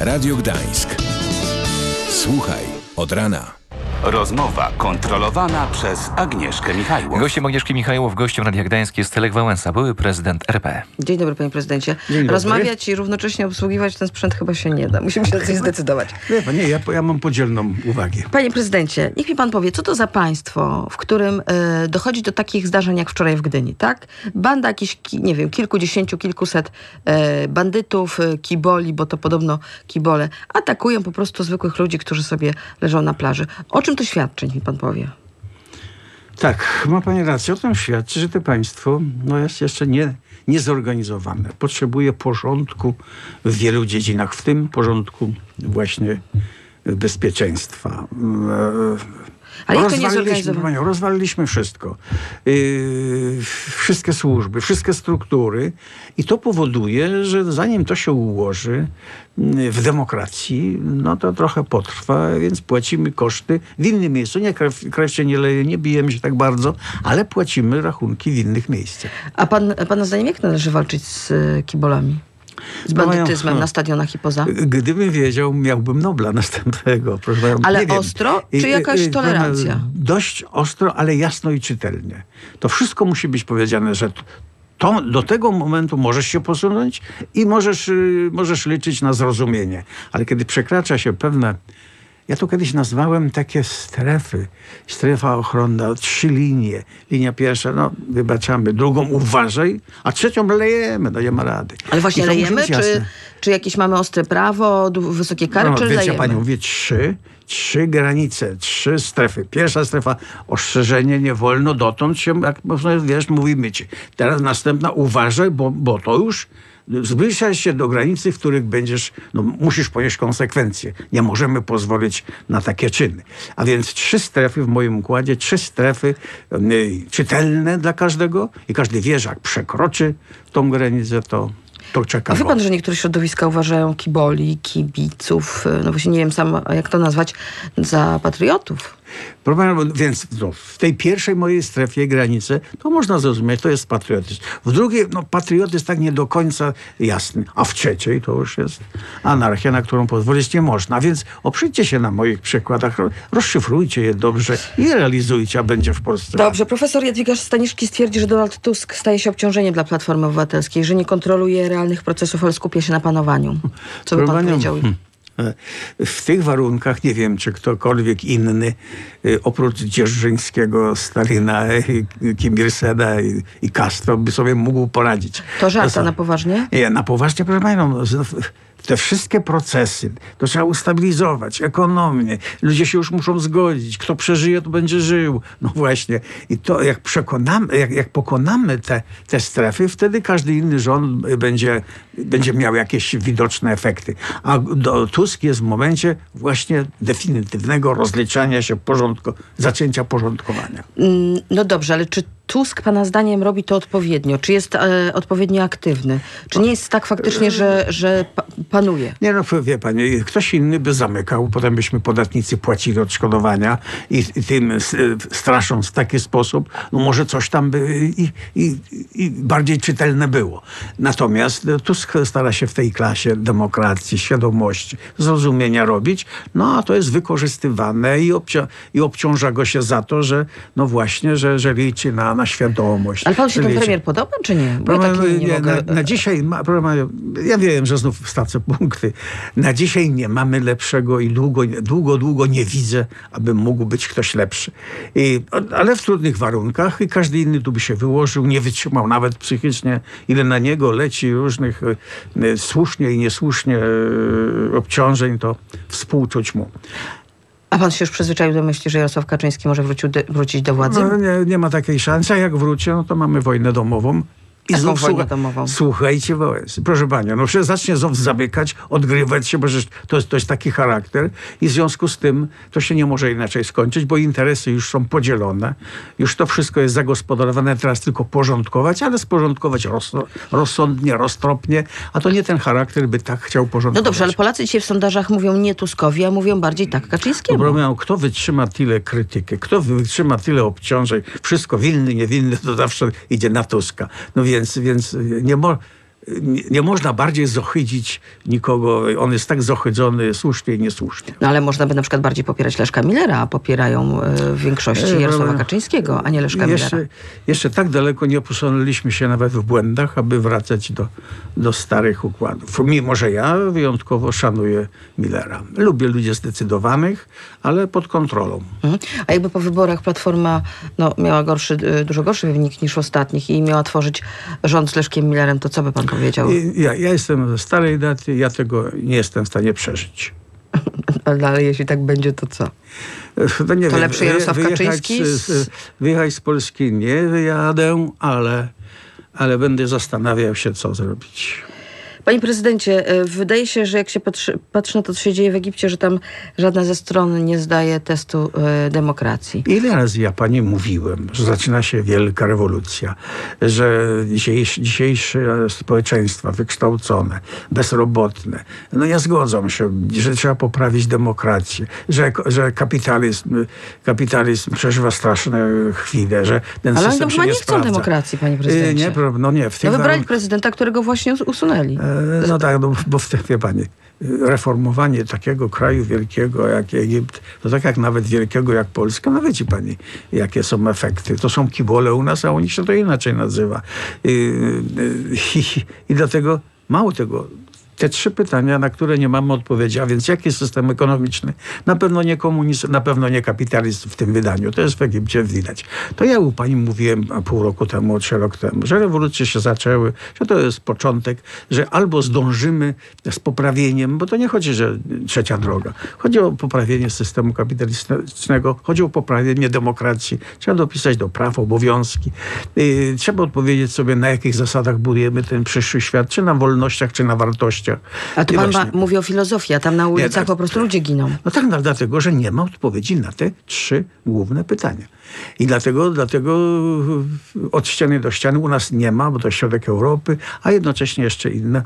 Radio Gdańsk. Słuchaj od rana. Rozmowa kontrolowana przez Agnieszkę Michajłow. Gościem Agnieszki Michajłow, gościem Radia Gdańsk jest Lech Wałęsa, były prezydent RP. Dzień dobry, panie prezydencie. dobry. Rozmawiać i równocześnie obsługiwać ten sprzęt chyba się nie da. Musimy się na coś zdecydować. Nie, ja, ja mam podzielną uwagę. Panie prezydencie, niech mi pan powie, co to za państwo, w którym e, dochodzi do takich zdarzeń jak wczoraj w Gdyni, tak? Banda jakichś, ki- nie wiem, kilkudziesięciu, kilkuset e, bandytów, e, kiboli, bo to podobno kibole, atakują po prostu zwykłych ludzi, którzy sobie leżą na plaży. O czym to świadczy, niech mi pan powie? Tak, ma pani rację. O tym świadczy, że to państwo no, jest jeszcze nie, niezorganizowane. Potrzebuje porządku w wielu dziedzinach, w tym porządku właśnie bezpieczeństwa. Ale jak to panią, rozwaliliśmy wszystko. Yy, wszystkie służby, wszystkie struktury i to powoduje, że zanim to się ułoży yy, w demokracji, no to trochę potrwa, więc płacimy koszty w innym miejscu. Nie, krew, krew się nie leje, nie bijemy się tak bardzo, ale płacimy rachunki w innych miejscach. A pan, pana zdaniem jak należy walczyć z e, kibolami? Z bandytyzmem no. na stadionach i poza? Gdybym wiedział, miałbym Nobla następnego. Proszę panią, Ale nie wiem. ostro, czy I- i- jakaś i- tolerancja? Dość ostro, ale jasno i czytelnie. To wszystko musi być powiedziane, że to, do tego momentu możesz się posunąć i możesz, y, możesz liczyć na zrozumienie. Ale kiedy przekracza się pewne... Ja to kiedyś nazwałem takie strefy. Strefa ochronna, trzy linie. Linia pierwsza, no wybaczamy. Drugą uważaj, a trzecią lejemy, no nie ma rady. Ale właśnie lejemy, czy, czy jakieś mamy ostre prawo, wysokie kary, No, czy więc lejemy? ja pani mówię trzy, trzy granice, trzy strefy. Pierwsza strefa, ostrzeżenie, nie wolno dotąd się, jak wiesz, mówimy ci. Teraz następna, uważaj, bo, bo to już zbliżasz się do granicy, w których będziesz, no musisz ponieść konsekwencje. Nie możemy pozwolić na takie czyny. A więc trzy strefy w moim układzie, trzy strefy y, czytelne dla każdego i każdy wie, że jak przekroczy tą granicę, to, to czeka A wie pan, że niektóre środowiska uważają kiboli, kibiców, y, no właśnie nie wiem sam jak to nazwać, za patriotów. Problem, więc no, w tej pierwszej mojej strefie granicy to można zrozumieć, to jest patriotyzm. W drugiej, no patriotyzm tak nie do końca jasny. A w trzeciej to już jest anarchia, na którą pozwolić nie można. Więc oprzyjcie się na moich przykładach, ro- rozszyfrujcie je dobrze i realizujcie, a będzie w Polsce. Dobrze, profesor Jadwiga Staniszki stwierdzi, że Donald Tusk staje się obciążeniem dla Platformy Obywatelskiej, że nie kontroluje realnych procesów, ale skupia się na panowaniu. Co by pan powiedział? hmm, W tych warunkach nie wiem, czy ktokolwiek inny y, oprócz Dzierżyńskiego, Stalina, y, Kim i, i Castro by sobie mógł poradzić. To żart, a Zresztą- na poważnie? Nie, na poważnie, proszę Państwa, no, te wszystkie procesy, to trzeba ustabilizować, ekonomię. Ludzie się już muszą zgodzić. Kto przeżyje, to będzie żył. No właśnie. I to jak przekonamy, jak, jak pokonamy te, te strefy, wtedy każdy inny rząd będzie, będzie miał jakieś widoczne efekty. A do, Tusk jest w momencie właśnie definitywnego rozliczania się, porządku, zaczęcia porządkowania. Mm, No dobrze, ale czy Tusk pana zdaniem robi to odpowiednio? Czy jest e, odpowiednio aktywny? Czy nie jest tak faktycznie, że, że pa, panuje? Nie no, wie pani, ktoś inny by zamykał, potem byśmy podatnicy płacili odszkodowania i, i tym s- strasząc w taki sposób, no może coś tam by i, i, i bardziej czytelne było. Natomiast Tusk stara się w tej klasie demokracji, świadomości, zrozumienia robić, no a to jest wykorzystywane i, i obciąża go się za to, że no właśnie, że, że liczy na, na świadomość. Ale panu się ten premier podoba, czy nie? Bo Problem, taki nie, nie, mogę... na, na dzisiaj, ma, problem, ja wiem, że znów stracę punkty. Na dzisiaj nie mamy lepszego i długo, długo, długo nie widzę, aby mógł być ktoś lepszy. I, ale w trudnych warunkach i każdy inny tu by się wyłożył, nie wytrzymał nawet psychicznie, ile na niego leci różnych e, e, słusznie i niesłusznie e, obciążeń, to współczuć mu. A pan się już przyzwyczaił do myśli, że Jarosław Kaczyński może wrócił wrócić do władzy? No, nie, nie ma takiej szansy, a jak wróci, no to mamy wojnę domową. I znów słucha- domową? Słuchajcie, Wałęsy. Proszę panią, no przecież zacznie znów zamykać, odgrywać się, bo to jest, to jest taki charakter i w związku z tym to się nie może inaczej skończyć, bo interesy już są podzielone. Już to wszystko jest zagospodarowane, teraz tylko porządkować, ale sporządkować roz, rozsądnie, roztropnie, a to nie ten charakter by tak chciał No porządkować. dobrze, ale Polacy dzisiaj w sondażach mówią nie Tuskowi, a mówią bardziej tak Kaczyńskiemu. Problem, kto wytrzyma tyle krytyki, kto wytrzyma tyle obciążeń, wszystko winny, niewinny, to zawsze idzie na Tuska. No więc, więc nie mo- nie, nie można bardziej zohydzić nikogo. On jest tak zohydzony słusznie i niesłusznie. No ale można by na przykład bardziej popierać Leszka Millera, a popierają e, w większości E, Jarosława prawda. Kaczyńskiego, a nie Leszka Millera. Jeszcze, jeszcze tak daleko nie posunęliśmy się nawet w błędach, aby wracać do, do starych układów. Mimo, że ja wyjątkowo szanuję Millera. Lubię ludzi zdecydowanych, ale pod kontrolą. Mhm. A jakby po wyborach Platforma no, miała gorszy, y, dużo gorszy wynik niż ostatnich i miała tworzyć rząd z Leszkiem Millerem, to co by pan powiedział? I Ja, ja jestem ze starej daty, ja tego nie jestem w stanie przeżyć. Ale, ale jeśli tak będzie, to co? To, nie To lepszy Jarosław wyjechać Kaczyński Z, z, wyjechać z Polski nie wyjadę, ale, ale będę zastanawiał się, co zrobić. Panie prezydencie, e, wydaje się, że jak się patrzy, patrzy na to, co się dzieje w Egipcie, że tam żadna ze stron nie zdaje testu e, demokracji. Ile razy ja pani mówiłem, że zaczyna się wielka rewolucja, że dzisiejsze, dzisiejsze społeczeństwa wykształcone, bezrobotne, no nie zgodzą się, że trzeba poprawić demokrację, że, że kapitalizm, kapitalizm przeżywa straszne chwile, że ten Ale oni system się chyba nie chcą sprawdza. demokracji, panie Y, prezydencie. Nie, no nie, w No tych wybrali warun- prezydenta, którego właśnie us- usunęli. E, No tak, no, bo w wie pani, reformowanie takiego kraju wielkiego jak Egipt, to tak jak nawet wielkiego jak Polska, no wiecie pani, jakie są efekty. To są kibole u nas, a u nich się to inaczej nazywa. I, i, i dlatego mało tego, te trzy pytania, na które nie mamy odpowiedzi, a więc jaki system ekonomiczny? Na pewno nie komunizm, na pewno nie kapitalizm w tym wydaniu. To jest w Egipcie widać. To ja u pani mówiłem pół roku temu, czy rok temu, że rewolucje się zaczęły, że to jest początek, że albo zdążymy z poprawieniem, bo to nie chodzi, że trzecia droga. Chodzi o poprawienie systemu kapitalistycznego, chodzi o poprawienie demokracji. Trzeba dopisać do praw obowiązki. Yy, trzeba odpowiedzieć sobie, na jakich zasadach budujemy ten przyszły świat, czy na wolnościach, czy na wartościach. A tu pan ma, mówi o filozofii, a tam na ulicach tak. po prostu ludzie giną. no tak, no, dlatego, że nie ma odpowiedzi na te trzy główne pytania. I dlatego, dlatego od ściany do ściany u nas nie ma, bo to środek Europy, a jednocześnie jeszcze inne,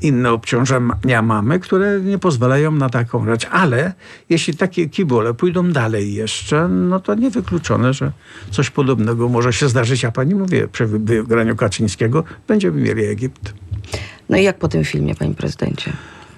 inne obciążenia mamy, które nie pozwalają na taką rzecz. Ale jeśli takie kibole pójdą dalej jeszcze, no to niewykluczone, że coś podobnego może się zdarzyć. A pani mówię, przy wygraniu Kaczyńskiego będziemy mieli Egipt. No i jak po tym filmie, panie prezydencie?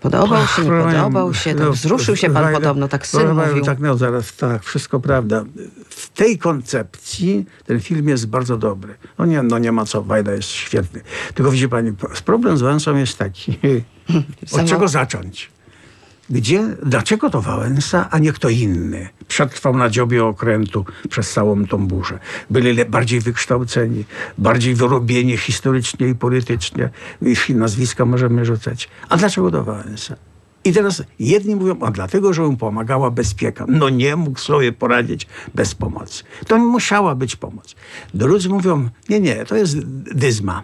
Podobał się, nie podobał się? No, wzruszył się pan podobno, tak syn panią, mówił. Tak, no zaraz, tak, wszystko prawda. W tej koncepcji ten film jest bardzo dobry. No nie, no nie ma co, Wajda jest świetny. Tylko widzi pani, problem z Wałęsą jest taki, od czego zacząć? Gdzie, dlaczego to Wałęsa, a nie kto inny? Przetrwał na dziobie okrętu przez całą tą burzę. Byli bardziej wykształceni, bardziej wyrobieni historycznie i politycznie. I nazwiska możemy rzucać. A dlaczego to Wałęsa? I teraz jedni mówią, a dlatego, że mu pomagała bezpieka. No nie mógł sobie poradzić bez pomocy. To musiała być pomoc. Drudzy mówią, nie, nie, to jest dyzma.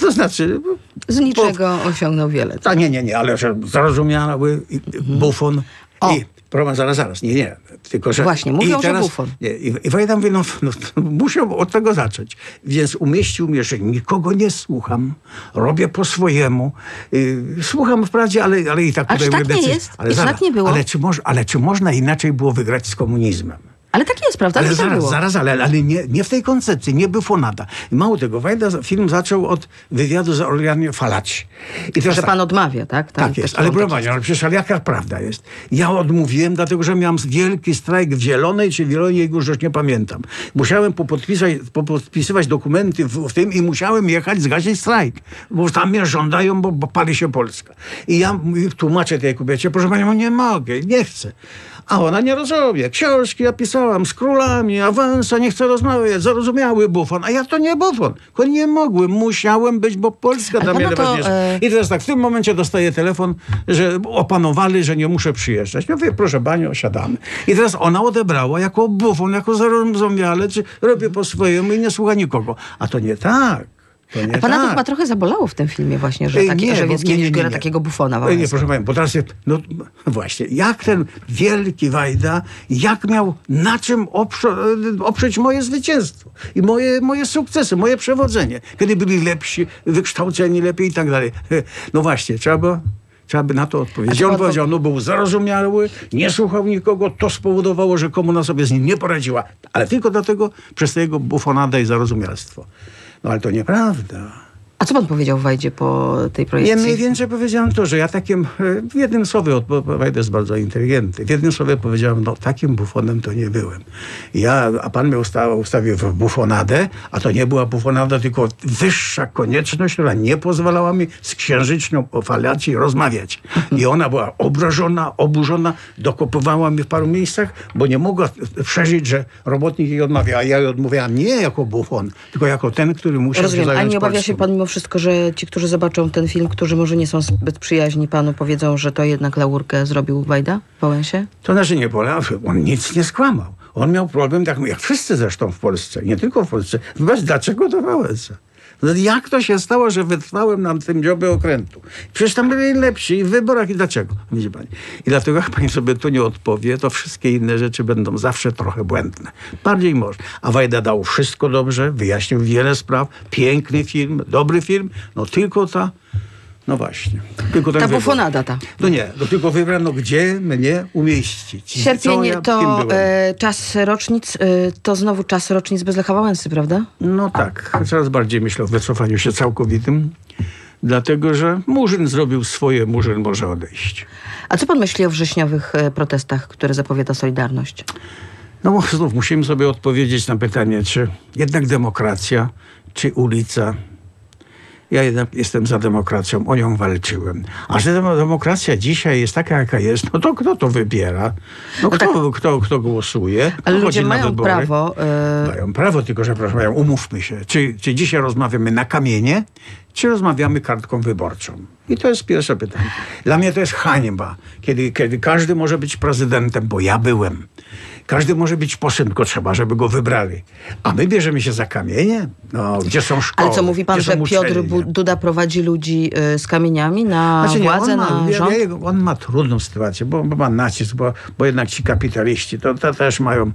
To znaczy... Z niczego osiągnął wiele. A nie, nie, nie, ale że zrozumiały i- bufon Mhm. O. i problem, zaraz, zaraz, nie, nie, tylko że... Właśnie, mówią, i że bufon. Nie, I, i Wajda mówi, no, no, muszę od tego zacząć. Więc umieścił mnie, że nikogo nie słucham, robię po swojemu, y, słucham wprawdzie, ale, ale i tak A czy podejmuję tak nie jest? Ale Czy zaraz, tak nie było? Ale czy, moż, ale czy można inaczej było wygrać z komunizmem? Ale tak jest, prawda? Ale tak zaraz, było. zaraz, ale, ale nie, nie w tej koncepcji, nie bufonada. Mało tego, Wajda film zaczął od wywiadu z Orlianie Falaci. I teraz Że tak, pan odmawia, tak? Tam tak jest, ale proszę ale przecież ale jaka prawda jest? Ja odmówiłem, dlatego że miałem wielki strajk w Zielonej czy w Wieloniej Górze, już nie pamiętam. Musiałem popodpisać, popodpisywać dokumenty w, w tym i musiałem jechać zgasić strajk, bo tam mnie żądają, bo, bo pali się Polska. I ja tłumaczę tej kobiecie, proszę panią, nie mogę, nie chcę. A ona nie rozumie. Książki ja pisałam z królami, awansa, nie chcę rozmawiać, zrozumiały bufon. A ja to nie bufon, tylko nie mogłem, musiałem być, bo Polska dla mnie pana to, najważniejsza. e, I teraz tak, w tym momencie dostaję telefon, że opanowali, że nie muszę przyjeżdżać. Ja mówię, proszę panią, siadamy. I teraz ona odebrała jako bufon, jako zarozumiale, czy robię po swojemu i nie słucha nikogo. A to nie tak. To nie A pana tak. to chyba trochę zabolało w tym filmie właśnie, że, taki, nie, że Więckiewicz gra takiego bufona Ej, Nie, proszę Państwa, bo teraz jest, no właśnie, jak ten wielki Wajda, jak miał na czym oprze- oprzeć moje zwycięstwo i moje, moje sukcesy, moje przewodzenie, kiedy byli lepsi, wykształceni lepiej i tak dalej. No właśnie, trzeba było Trzeba by na to odpowiedzieć. On powiedział, no był zarozumiały, nie słuchał nikogo, to spowodowało, że komuna sobie z nim nie poradziła. Ale tylko dlatego przez tego bufonada i zarozumialstwo. No ale to nieprawda. A co pan powiedział Wajdzie po tej Ja projekcji? mniej więcej powiedziałem to, że ja takim, e, w jednym słowie, odpowiadam, jest bardzo inteligentny, w jednym słowie powiedziałem, no takim bufonem to nie byłem. Ja, a pan mnie ustawił, ustawił w bufonadę, a to nie była bufonada, tylko wyższa konieczność, która nie pozwalała mi z księżyczną o falacji rozmawiać. I ona była obrażona, oburzona, dokopywała mi w paru miejscach, bo nie mogła przeżyć, że robotnik jej odmawia, a ja jej odmawiałem nie jako bufon, tylko jako ten, który musiał Rozumiem, się a zająć nie obawia się pan mimo wszystko, że ci, którzy zobaczą ten film, którzy może nie są zbyt przyjaźni panu, powiedzą, że to jednak laurkę zrobił Wajda w Wałęsie? To znaczy nie polegał, on nic nie skłamał. On miał problem, tak jak wszyscy zresztą w Polsce, nie tylko w Polsce. Bez dlaczego to Wałęsa? No Jak to się stało, że wytrwałem na tym dziobie okrętu? Przecież tam byli lepsi i w wyborach i dlaczego? Widzi pani. I dlatego jak pani sobie tu nie odpowie, to wszystkie inne rzeczy będą zawsze trochę błędne. Bardziej może. A Wajda dał wszystko dobrze, wyjaśnił wiele spraw, piękny film, dobry film, no tylko ta, no właśnie. Tylko ten Ta bufonada ta. No nie, no tylko wybrano, gdzie mnie umieścić. Sierpień ja, to e, czas rocznic, e, to znowu czas rocznic bez Lecha Wałęsy, prawda? No tak, coraz bardziej myślę o wycofaniu się całkowitym, dlatego że Murzyn zrobił swoje, Murzyn może odejść. A co pan myśli o wrześniowych e, protestach, które zapowiada Solidarność? No bo znów musimy sobie odpowiedzieć na pytanie, czy jednak demokracja, czy ulica. Ja jednak jestem za demokracją, o nią walczyłem. A że demo- demokracja dzisiaj jest taka, jaka jest, no to kto to wybiera? No, kto, kto, kto głosuje? Kto Ale ludzie mają wybory? prawo... E, Mają prawo, tylko że proszę mają, umówmy się. Czy, czy dzisiaj rozmawiamy na kamienie, czy rozmawiamy kartką wyborczą? I to jest pierwsze pytanie. Dla mnie to jest hańba, kiedy, kiedy każdy może być prezydentem, bo ja byłem. Każdy może być posłem, tylko trzeba, żeby go wybrali. A my bierzemy się za kamienie? No, gdzie są szkoły? ale co mówi pan, że Piotr uczelnie? Duda prowadzi ludzi e, z kamieniami na Znaczy nie, władzę, on, ma, na ja, rząd? ja, jego- on ma trudną sytuację, bo, bo ma nacisk, bo, bo jednak ci kapitaliści to, to też mają,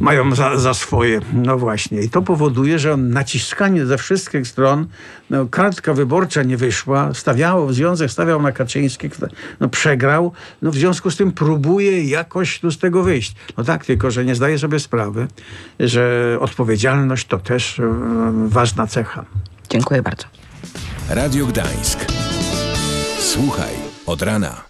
mają za, za swoje. No właśnie. I to powoduje, że naciskanie ze wszystkich stron, no, kartka wyborcza nie wyszła, stawiało, związek stawiał na Kaczyńskich, no przegrał, no w związku z tym próbuje jakoś tu z tego wyjść. No tak, tylko że nie zdaje sobie sprawy, że odpowiedzialność to też e, ważna cecha. Dziękuję bardzo. Radio Gdańsk. Słuchaj od rana.